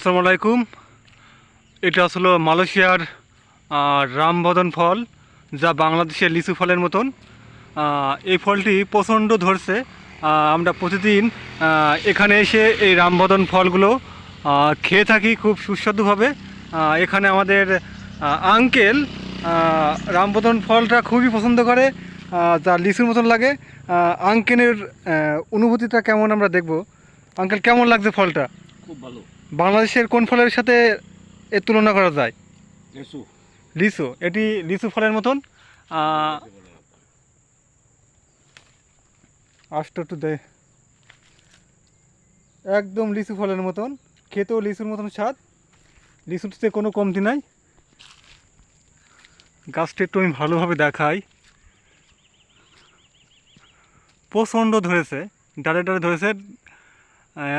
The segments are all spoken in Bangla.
আসসালামু আলাইকুম। এটা আসলে মালয়েশিয়ার রামবদন ফল, যা বাংলাদেশের লিচু ফলের মতন। এই ফলটি প্রচণ্ড ধরছে। আমরা প্রতিদিন এখানে এসে এই রামবদন ফলগুলো খেয়ে থাকি খুব সুস্বাদুভাবে। এখানে আমাদের আঙ্কেল রামবদন ফলটা খুবই পছন্দ করে যা লিচুর মতন লাগে। আঙ্কেলের অনুভূতিটা কেমন আমরা দেখব? আঙ্কেল, কেমন লাগছে ফলটা? খুব ভালো। বাংলাদেশের কোন ফলের সাথে এর তুলনা করা যায়? লেসু লিচু এটি লিচু ফলের মতন? আষ্ট টু দে। একদম লিচু ফলের মতন খেতেও লিচুর মতন স্বাদ। লিচুতে কোনো কমতি নাই। গাছটা একটু আমি ভালোভাবে দেখাই। প্রচণ্ড ধরেছে ডালে ডালে ধরেছে।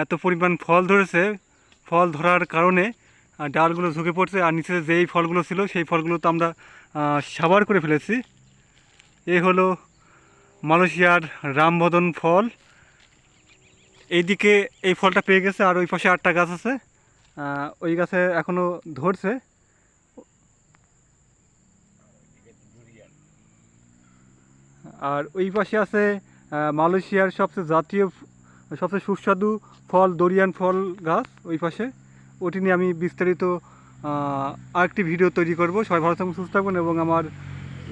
এত পরিমাণ ফল ধরেছে। ফল ধরার কারণে ডালগুলো ঝুঁকে পড়ছে আর নিচে যেই ফলগুলো ছিল, সেই ফলগুলো তো আমরা সাবার করে ফেলেছি। এ হলো মালয়েশিয়ার রামবদন ফল। এইদিকে এই ফলটা পেয়ে গেছে আর ওই পাশে আটটা গাছ আছে। ওই গাছে এখনও ধরছে। আর ওই পাশে আছে মালয়েশিয়ার সবচেয়ে জাতীয় সবচেয়ে সুস্বাদু ফল দরিয়ান ফল গাছ ওই পাশে। ওটি নিয়ে আমি বিস্তারিত আরেকটি ভিডিও তৈরি করব। সবাই ভালো থাকুন, সুস্থ থাকবেন এবং আমার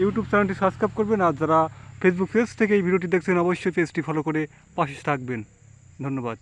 ইউটিউব চ্যানেলটি সাবস্ক্রাইব করবেন। আর যারা ফেসবুক পেজ থেকে এই ভিডিওটি দেখছেন, অবশ্যই পেজটি ফলো করে পাশে থাকবেন। ধন্যবাদ।